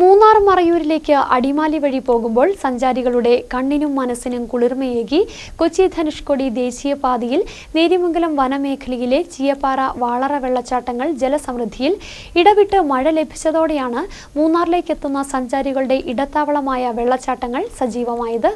മൂന്നാർ മറയൂരിലേക്ക് അടിമാലി വഴി പോകുമ്പോൾ സഞ്ചാരികളുടെ കണ്ണിനും മനസ്സിനും കുളിർമയേകി കൊച്ചി ധനുഷ്കൊടി ദേശീയപാതയിൽ നേരിമംഗലം വനമേഖലയിലെ ചീയപ്പാറ വാളറ വെള്ളച്ചാട്ടങ്ങൾ ജലസമൃദ്ധിയിൽ ഇടവിട്ട് മഴ ലഭിച്ചതോടെയാണ് മൂന്നാറിലേക്കെത്തുന്ന സഞ്ചാരികളുടെ ഇടത്താവളമായ വെള്ളച്ചാട്ടങ്ങൾ സജീവമായത്.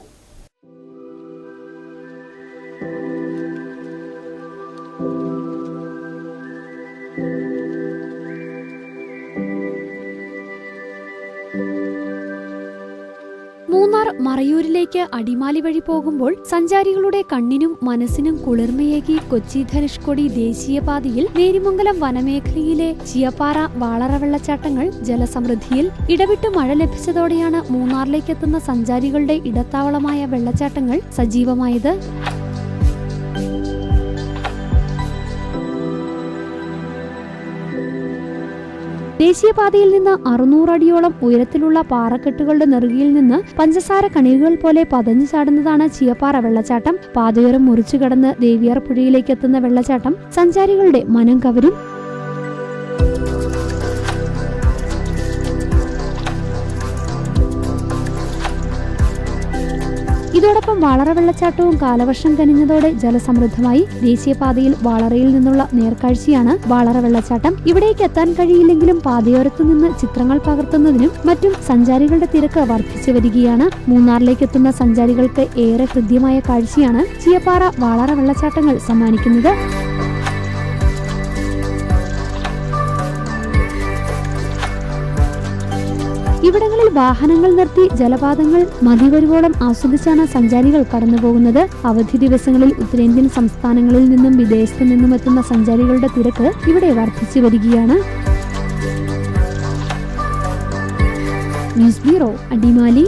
മൂന്നാർ മറയൂരിലേക്ക് അടിമാലി വഴി പോകുമ്പോൾ സഞ്ചാരികളുടെ കണ്ണിനും മനസ്സിനും കുളിർമയേകി കൊച്ചി ധനുഷ്കൊടി ദേശീയപാതയിൽ നേരിമംഗലം വനമേഖലയിലെ ചിയപ്പാറ വാളറ വെള്ളച്ചാട്ടങ്ങൾ ജലസമൃദ്ധിയിൽ ഇടവിട്ട് മഴ ലഭിച്ചതോടെയാണ് മൂന്നാറിലേക്കെത്തുന്ന സഞ്ചാരികളുടെ ഇടത്താവളമായ വെള്ളച്ചാട്ടങ്ങൾ സജീവമായത്. ദേശീയപാതയിൽ നിന്ന് അറുന്നൂറടിയോളം ഉയരത്തിലുള്ള പാറക്കെട്ടുകളുടെ നെറുകിയിൽ നിന്ന് പഞ്ചസാര കണികകൾ പോലെ പതഞ്ഞു ചാടുന്നതാണ് ചീയപ്പാറ വെള്ളച്ചാട്ടം. പാതയോരം മുറിച്ചു കടന്ന് ദേവിയാർ പുഴയിലേക്ക് എത്തുന്ന വെള്ളച്ചാട്ടം. സഞ്ചാരികളുടെ മനം കവരും. ഇതോടൊപ്പം വാളറ വെള്ളച്ചാട്ടവും കാലവർഷം കനിഞ്ഞതോടെ ജലസമൃദ്ധമായി ദേശീയപാതയിൽ വാളറയിൽ നിന്നുള്ള നേർക്കാഴ്ചയാണ് വാളറ വെള്ളച്ചാട്ടം. ഇവിടേക്ക് എത്താൻ കഴിയില്ലെങ്കിലും പാതയോരത്തു നിന്ന് ചിത്രങ്ങൾ പകർത്തുന്നതിനും മറ്റും സഞ്ചാരികളുടെ തിരക്ക് വർദ്ധിച്ചു വരികയാണ്. മൂന്നാറിലേക്ക് എത്തുന്ന സഞ്ചാരികൾക്ക് ഏറെ ഹൃദ്യമായ കാഴ്ചയാണ് ചിയപ്പാറ വാളറ വെള്ളച്ചാട്ടങ്ങൾ സമ്മാനിക്കുന്നത്. ഇവിടങ്ങളിൽ വാഹനങ്ങൾ നിർത്തി ജലപാതങ്ങൾ മതിവരുവോളം ആസ്വദിച്ചാണ് സഞ്ചാരികൾ കടന്നുപോകുന്നത്. അവധി ദിവസങ്ങളിൽ ഉത്തരേന്ത്യൻ സംസ്ഥാനങ്ങളിൽ നിന്നും വിദേശത്തു നിന്നും എത്തുന്ന സഞ്ചാരികളുടെ തിരക്ക് ഇവിടെ വർദ്ധിച്ചു വരികയാണ്. News bureau Adimali.